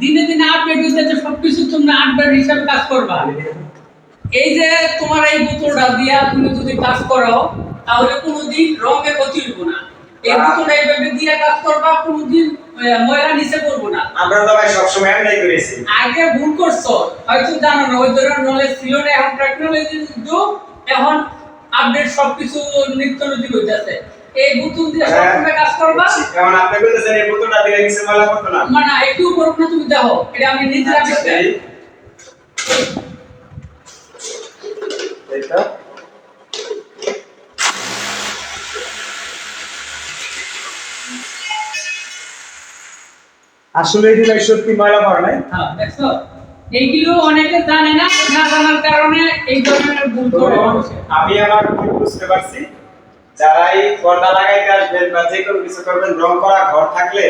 দিনে দিনে আপডেট হইতেছে সবকিছু তোমরা আপডেট হিসাবে কাজ করবা এই যে তোমার এই বোতলটা দিয়া তুমি যদি কাজ করো তাহলে কোনোদিন রঙে ক্ষতি হইব না এই। বোতলটা এইভাবে দিয়ে কাজ করবা, কোনোদিন ময়লা নিচে না আমরা তো ভাই সবসময় এমনি করেছি। আগে ভুল করছ হয়তো জানো না ওই ধরনের নলেজ ছিল না এখন টেকনোলজির যুগ এখন আপডেট সবকিছু নিত্য নতুন হইতেছে। এই বোতল দিয়ে হ্যাঁ। সবসময় কাজ করবা? এখন আপনি বলতেছেন এই বোতলটা দিলে কিছু মালা করতো না। মানে না একটু করব না তুমি দেখো এটা আমি নিজের আচ্ছা, এই। এইটা। আসলে এটি ভাই সত্যি ময়লা পড়ে নাই। হ্যাঁ এইগুলো অনেকে জানে না না জানার কারণে এই ধরনের ভুল করে আমি আমার ভুল বুঝতে পারছি। যারা এই পর্দা লাগাইতে আসবেন বা যে কোনো কিছু করবেন রং করা ঘর থাকলে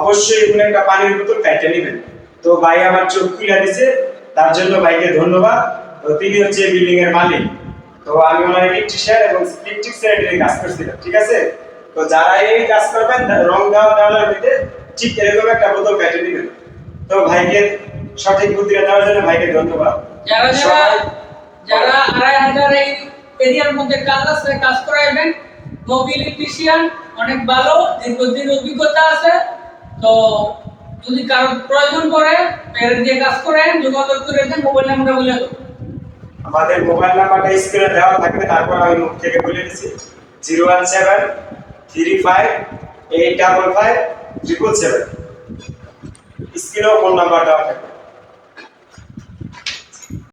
অবশ্যই কোনো একটা পানির বোতল কাইটে নেবেন। তো ভাই আমার চোখ খুলে দিছে তার জন্য ভাইকে ধন্যবাদ। তো তিনি হচ্ছে বিল্ডিং এর মালিক। তো আমি ওনার ইলেকট্রিশিয়ান এবং ইলেকট্রিক সেক্রেটারি কাজ করছিলাম ঠিক আছে? তো যারা এই কাজ করবেন রং দেওয়া দেওয়ার মধ্যে ঠিক এরকম একটা বোতল কাইটে নেবেন তো ভাইকে সঠিক বুদ্ধিটা দেওয়ার জন্য ভাইকে ধন্যবাদ। যারা যারা যারা আড়াই হাজার এই এরিয়ার মধ্যে কাজ আছে কাজ করাইবেন। মোবিলিটিশিয়ান অনেক ভালো দীর্ঘদিন অভিজ্ঞতা আছে। তো যদি কারও প্রয়োজন পড়ে এর দিয়ে কাজ করেন যোগাযোগ করে দেন মোবাইল নাম্বারটা বলে দেবো। আমাদের মোবাইল নাম্বারটা স্ক্রিনে দেওয়া থাকবে তারপর আমি মুখ থেকে বলে দিচ্ছি। Zero one seven three five eight double five triple seven স্ক্রিনেও phone নাম্বারটা থাকবে